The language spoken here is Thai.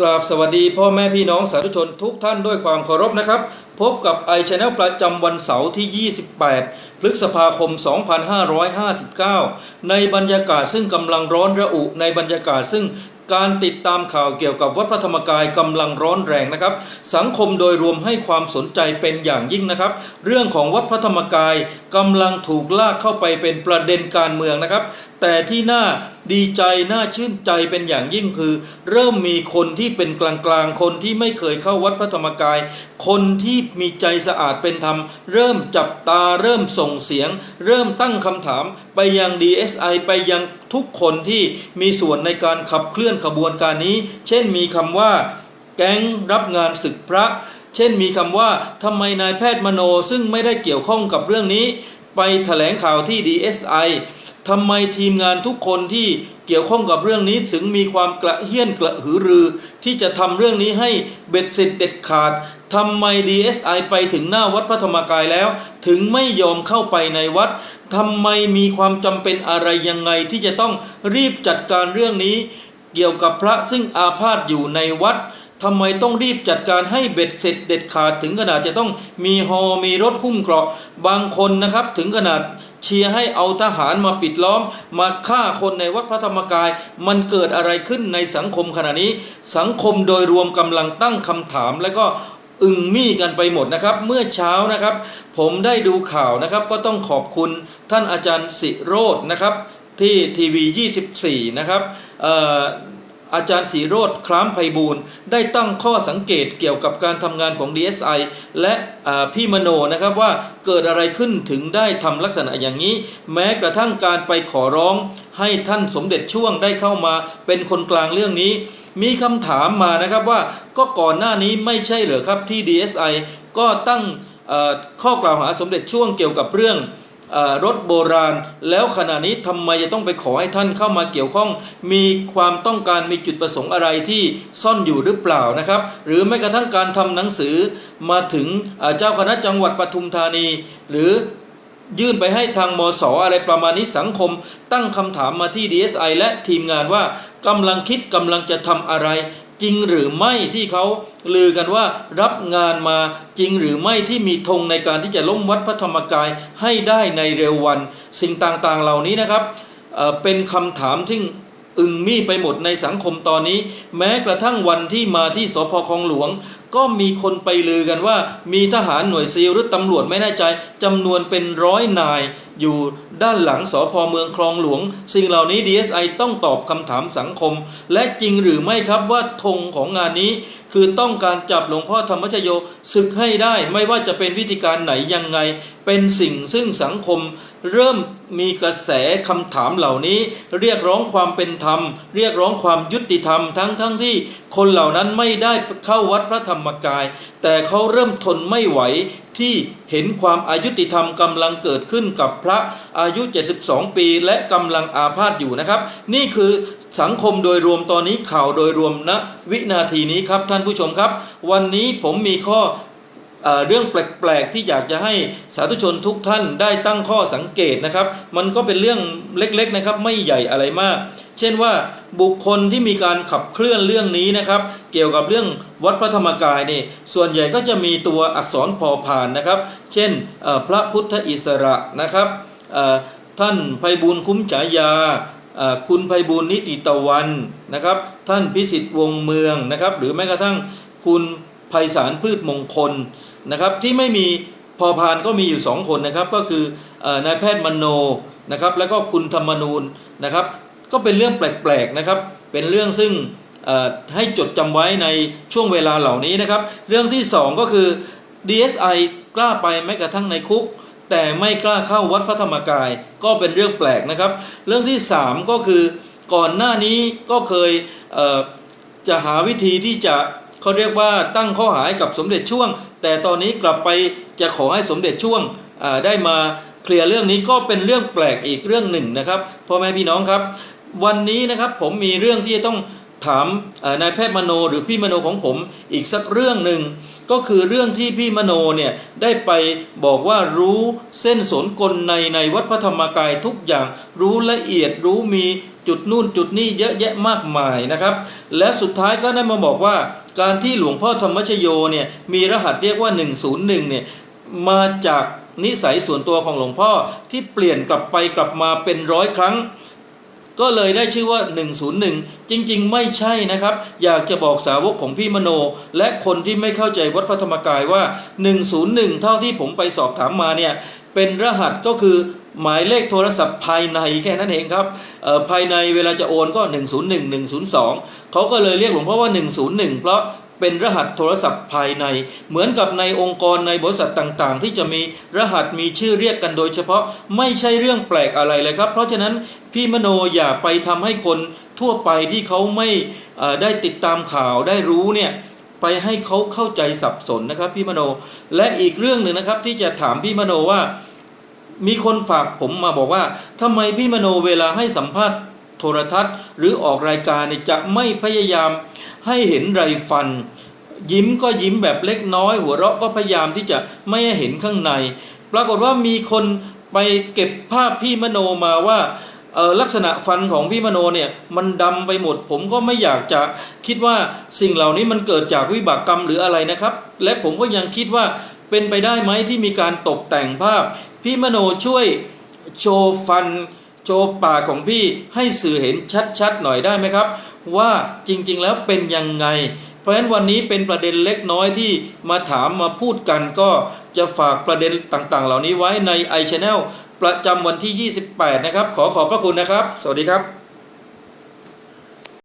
กราบสวัสดีพ่อแม่พี่น้องสาธุชนทุกท่านด้วยความเคารพนะครับ พบกับไอชแนลประจำวันเสาร์ที่ 28 พฤษภาคม 2559 ในบรรยากาศซึ่งกำลังร้อนระอุในบรรยากาศซึ่งการติดตามข่าวเกี่ยวกับวัดพระธรรมกายกำลังร้อนแรงนะครับ สังคมโดยรวมให้ความสนใจเป็นอย่างยิ่งนะครับ เรื่องของวัดพระธรรมกายกำลังถูกลากเข้าไปเป็นประเด็นการเมืองนะครับ แต่ที่น่า ดีใจน่าชื่นใจเป็นอย่างยิ่งคือ เริ่มมีคนที่เป็นกลางๆ คนที่ไม่เคยเข้าวัดพระธรรมกาย คนที่มีใจสะอาดเป็นธรรม เริ่มจับตาเริ่มส่งเสียง เริ่มตั้งคำถามไปยัง DSI ไปยังทุกคนที่มีส่วนในการขับเคลื่อนขบวนการนี้ เช่นมีคำว่า แก๊งรับงานศึกพระ เช่นมีคำว่าทำไมนายแพทย์มโนซึ่งไม่ได้เกี่ยวข้องกับเรื่องนี้ ไปแถลงข่าวที่ DSI ทำไมทีมงานทุกคนที่เกี่ยวข้องกับเรื่องนี้ถึงมีความกระเฮี้ยนกระหือรือ ที่จะทำเรื่องนี้ให้เบ็ดเสร็จเด็ดขาดทำไม DSI ไปถึงหน้าวัดพระธรรมกายแล้ว ถึงไม่ยอมเข้าไปในวัดทำไมมีความจำเป็นอะไรยังไงที่จะต้องรีบจัดการเรื่องนี้ เกี่ยวกับพระซึ่งอาพาธอยู่ในวัดทำไมต้องรีบจัดการให้เบ็ดเสร็จเด็ดขาดถึงขนาดจะต้องมีฮอมีรถหุ้มเกราะบางคนนะครับถึงขนาด เชียร์ให้เอาทหารมาปิดล้อม มาฆ่าคนในวัดพระธรรมกาย มันเกิดอะไรขึ้นในสังคมขณะนี้ สังคมโดยรวมกำลังตั้งคำถาม และก็อึงมี่กันไปหมดนะครับ เมื่อเช้านะครับ ผมได้ดูข่าวนะครับ ก็ต้องขอบคุณท่านอาจารย์สิโรจนะครับ ที่ทีวี 24 นะครับ อาจารย์สีโรธคล้ามไพบูลย์ได้ตั้งข้อสังเกตเกี่ยวกับการทำงานของ DSI และพี่มโนนะครับว่าเกิดอะไรขึ้นถึงได้ทำลักษณะอย่างนี้ แม้กระทั่งการไปขอร้องให้ท่านสมเด็จช่วงได้เข้ามาเป็นคนกลางเรื่องนี้ มีคำถามมานะครับว่าก็ก่อนหน้านี้ไม่ใช่เหรอครับที่ DSI ก็ตั้งข้อกล่าวหาสมเด็จช่วงเกี่ยวกับเรื่อง รถโบราณ แล้วขณะนี้ทำไมจะต้องไปขอให้ท่านเข้ามาเกี่ยวข้อง มีความต้องการมีจุดประสงค์อะไรที่ซ่อนอยู่หรือเปล่านะครับ หรือแม้กระทั่งการทำหนังสือมาถึงเจ้าคณะจังหวัดปทุมธานี หรือยื่นไปให้ทางมสอะไรประมาณนี้สังคม ตั้งคำถามมาที่ DSI และทีมงานว่ากำลังคิดกำลังจะทำอะไร จริงหรือไม่ที่เขาลือกันว่ารับงานมาจริงหรือไม่ที่มีธงในการที่จะล้มวัดพระธรรมกายให้ได้ในเร็ววัน สิ่งต่างๆเหล่านี้นะครับเเป็นคำถามที่อึงมี่ไปหมดในสังคมตอนนี้ แม้กระทั่งวันที่มาที่สพคลองหลวง ก็มีคนไปลือกันว่า มีทหารหน่วยซีลหรือตำรวจไม่แน่ใจจำนวนเป็นร้อยนาย อยู่ด้านหลังสพเมืองคลองหลวง สิ่งเหล่านี้ DSI ต้องตอบคำถามสังคม และจริงหรือไม่ครับว่าธงของงานนี้ คือต้องการจับหลวงพ่อธรรมชโยศึกให้ได้ ไม่ว่าจะเป็นวิธีการไหนยังไง เป็นสิ่งซึ่งสังคม เริ่มมีกระแสคำถามเหล่านี้ เรียกร้องความเป็นธรรม เรียกร้องความยุติธรรมทั้งทั้งที่คนเหล่านั้นไม่ได้เข้าวัดพระธรรมกาย แต่เขาเริ่มทนไม่ไหวที่เห็นความอายุติธรรมกำลังเกิดขึ้นกับพระอายุ 72 ปีและกำลังอาพาธอยู่นะครับ นี่คือสังคมโดยรวมตอนนี้ข่าวโดยรวมณวินาทีนี้ครับท่านผู้ชมครับ วันนี้ผมมีข้อ เรื่องแปลกๆที่อยากจะให้สาธุชนทุกท่านได้ตั้งข้อสังเกตนะครับ มันก็เป็นเรื่องเล็กๆนะครับ ไม่ใหญ่อะไรมาก เช่นว่าบุคคลที่มีการขับเคลื่อนเรื่องนี้นะครับ เกี่ยวกับเรื่องวัดพระธรรมกายนี่ส่วนใหญ่ก็จะมีตัวอักษรพอผ่านนะครับ เช่นพระพุทธอิสระนะครับท่านไพบูลคุ้มฉายาคุณไพบูลนิติตะวันนะครับ ท่านพิสิทธิ์วงเมืองนะครับ หรือแม้กระทั่งคุณไพศาลพืชมงคล นะครับที่ไม่มีพอพานก็มีอยู่สองคนนะครับ ก็คือนายแพทย์มโนนะครับแล้วก็คุณธรรมนูญนะครับ ก็เป็นเรื่องแปลกๆนะครับ เป็นเรื่องซึ่งให้จดจำไว้ในช่วงเวลาเหล่านี้นะครับ เรื่องที่สองก็คือ DSI กล้าไปแม้กระทั่งในคุก แต่ไม่กล้าเข้าวัดพระธรรมกาย ก็เป็นเรื่องแปลกนะครับ เรื่องที่สามก็คือก่อนหน้านี้ก็เคยเจะหาวิธีที่จะเขาเรียกว่าตั้งข้อหาให้กับสมเด็จช่วง แต่ตอนนี้กลับไปจะขอให้สมเด็จช่วงได้มาเคลียร์เรื่องนี้ก็เป็นเรื่องแปลกอีกเรื่องหนึ่งนะครับพ่อแม่พี่น้องครับ วันนี้นะครับผมมีเรื่องที่จะต้องถามนายแพทย์มโนหรือพี่มโนของผมอีกสักเรื่องหนึ่งก็คือเรื่องที่พี่มโนเนี่ยได้ไปบอกว่ารู้เส้นสนกลในในวัดพระธรรมกายทุกอย่างรู้ละเอียดรู้มีจุดนู่นจุดนี่เยอะแยะมากมายนะครับ และสุดท้ายก็ได้มาบอกว่า การที่หลวงพ่อธรรมชโยเนี่ยมีรหัสเรียกว่า 101เนี่ยมาจากนิสัยส่วนตัวของหลวงพ่อที่เปลี่ยนกลับไปกลับมาเป็นร้อยครั้ง ก็เลยได้ชื่อว่า 101 จริงๆ ไม่ใช่นะครับ อยากจะบอกสาวกของพี่มโน และคนที่ไม่เข้าใจวัดพระธรรมกายว่า 101 เท่าที่ผมไปสอบถามมาเนี่ยเป็นรหัสก็คือ หมายเลขโทรศัพท์ภายในแค่นั้นเองครับภายในเวลาจะโอนก็ 101 102 เขาก็เลยเรียกหลวงพ่อว่า 101 เพราะเป็นรหัสโทรศัพท์ภายใน เหมือนกับในองค์กรในบริษัทต่างๆ ที่จะมีรหัสมีชื่อเรียกกันโดยเฉพาะไม่ใช่เรื่องแปลกอะไรเลยครับ เพราะฉะนั้นพี่มโนอย่าไปทำให้คนทั่วไปที่เขาไม่ได้ติดตามข่าวได้รู้เนี่ยไปให้เขาเข้าใจสับสนนะครับพี่มโน และอีกเรื่องหนึ่งนะครับที่จะถามพี่มโนว่า มีคนฝากผมมาบอกว่าทำไมพี่มโนเวลาให้สัมภาษณ์โทรทัศน์ หรือออกรายการเนี่ยจะไม่พยายามให้เห็นไรฟัน ยิ้มก็ยิ้มแบบเล็กน้อย หัวเราะก็พยายามที่จะไม่ให้เห็นข้างใน ปรากฏว่ามีคนไปเก็บภาพพี่มโนมาว่าลักษณะฟันของพี่มโนเนี่ยมันดำไปหมด ผมก็ไม่อยากจะคิดว่าสิ่งเหล่านี้มันเกิดจากวิบากกรรมหรืออะไรนะครับ และผมก็ยังคิดว่าเป็นไปได้ไหมที่มีการตกแต่งภาพ พี่มโนช่วยโชว์ฟันโชว์ปากของพี่ให้สื่อเห็นชัดๆหน่อยได้ไหมครับ ว่าจริงๆแล้วเป็นยังไง เพราะฉะนั้นวันนี้เป็นประเด็นเล็กน้อยที่มาถามมาพูดกันก็จะฝากประเด็นต่างๆ เหล่านี้ไว้ใน i Channel ประจำวันที่ 28 นะครับ ขอขอบพระคุณนะครับ สวัสดีครับ